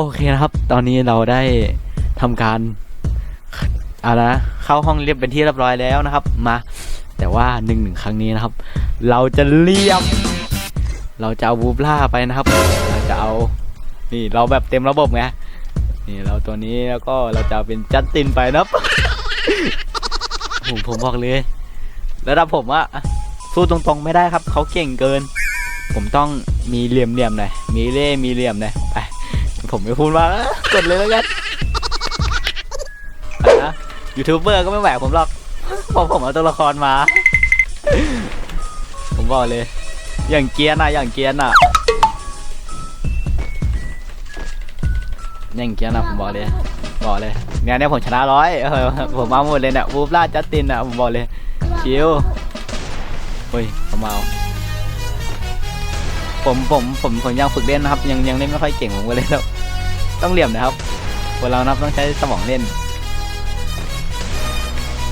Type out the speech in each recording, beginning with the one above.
โอเคนะครับ ตอนนี้เราได้ทำการอะไรนะเข้าห้องเรียบเป็นที่เรียบร้อยแล้วนะครับ มา แต่ว่าหนึ่งหนึ่งครั้งนี้นะครับ เราจะเรียบ เราจะเอาวูบล่าไปนะครับ เราจะเอา นี่เราแบบเต็มระบบไง นี่เราตัวนี้แล้วก็เราจะเป็นจัสตินไปนะครับผมผมบอกเลย ระดับผมอะสู้ตรงๆไม่ได้ครับ เขาเก่งเกิน ผมต้องมีเหลี่ยมๆหน่อย มีเล่ มีเหลี่ยมหน่อย ผมไม่พูดว่ากดเลยแล้วกันนะยูทูบเบอร์ก็ไม่แหวกผมหรอกเพราะผมเอาตัวละครมา ผมบอกเลย อย่างเกรียนอะอย่างเกรียนอะอย่างเกรียนอะผมบอกเลย บอกเลยงานนี้ผมชนะร้อยผมเอาหมดเลยเนี่ยวูฟล่าจัสตินอะผมบอกเลย ชิวเฮ้ยเขามาเอาผมผมผมผมยังฝึกเล่นนะครับ ยังยังเล่นไม่ค่อยเก่งผมก็เลยต้อง ต้องเหลี่ยมนะครับคนเรานับต้องใช้สมองเล่น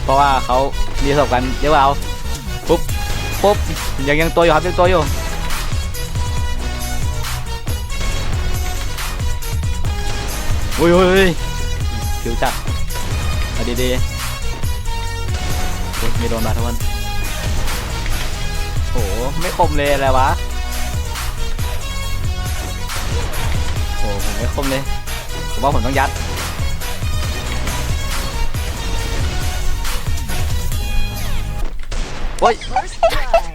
เพราะว่าเขามีประสบการณ์เยอะกว่าเราปุ๊บปุ๊บยังยังตัวอยู่ครับยังตัวอยู่อุ้ยอุ้ยอุ้ยผิวจัดมาดีๆโอ้ยไม่โดนมาทุกคนโหไม่คมเลยอะไรวะ อ้ผมไม่คมเลย ผมว่าผมต้องยัด โอ้ย First blood.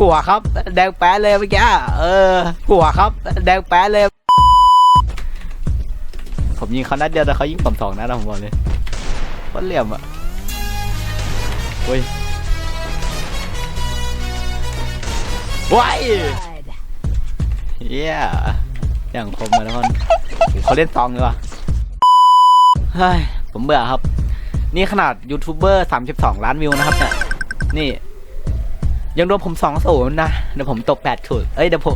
หัวครับ แดงแป๊ดเลยเมื่อกี้เออหัวครับ แดงแป๊ดเลย ผมยิงเขานัดเดียวแต่เขายิงผมสองนัดนะผมบอกเลยว่าเหลี่ยมอะเฮ้ย ว้ายเย้อย่างคมมาแล้วคนเขาเล่นซองเลยว่ะเฮ้ยผมเบื่อครับ นี่ขนาดยูทูบเบอร์32ล้านวิวนะครับเนี่ยนี่ ยังโดนผมสองศูนย์นะเดี๋ยวผมตบแปดศูนย์เอ้ยเดี๋ยวผม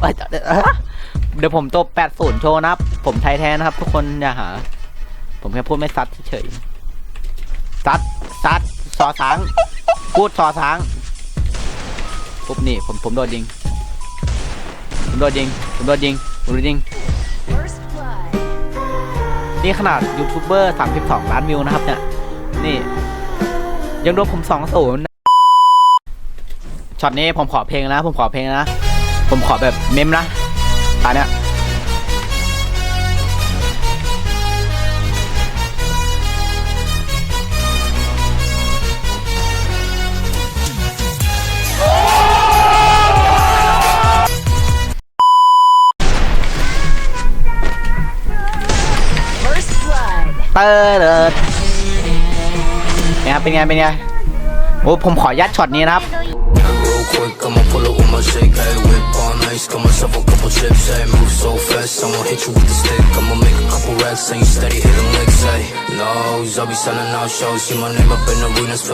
เดี๋ยวผมตบแปดศูนย์โชว์นะครับ ผมไทยแท้นะครับ ทุกคนอย่าหา ผมแค่พูดไม่ซัดเฉยซัดซัดสอสางพูดสอสางปุ๊บนี่ผมผมโดนยิง ผมโดนยิงผมโดนยิงผมโดนยิง นี่ขนาดยูทูบเบอร์ 32 ล้านวิวนะครับเนี่ย นี่ ยังโดนผม2 0ช็อตนี้ผมขอเพลงนะ ผมขอเพลงนะ ผมขอแบบเมมนะตาเนี้ย เปิดเลยเป็นไงเป็นไงเป็นไงโอ้ผมขอยัดช็อตนี้นะครับ Real quick, I'ma pull up with my shake, hey, whip on ice, got myself a couple chips, hey, move so fast, I'ma hit you with the stick, I'ma make a couple racks, and you steady hitting licks, hey, no, I'll be selling out shows, see my name up in arenas,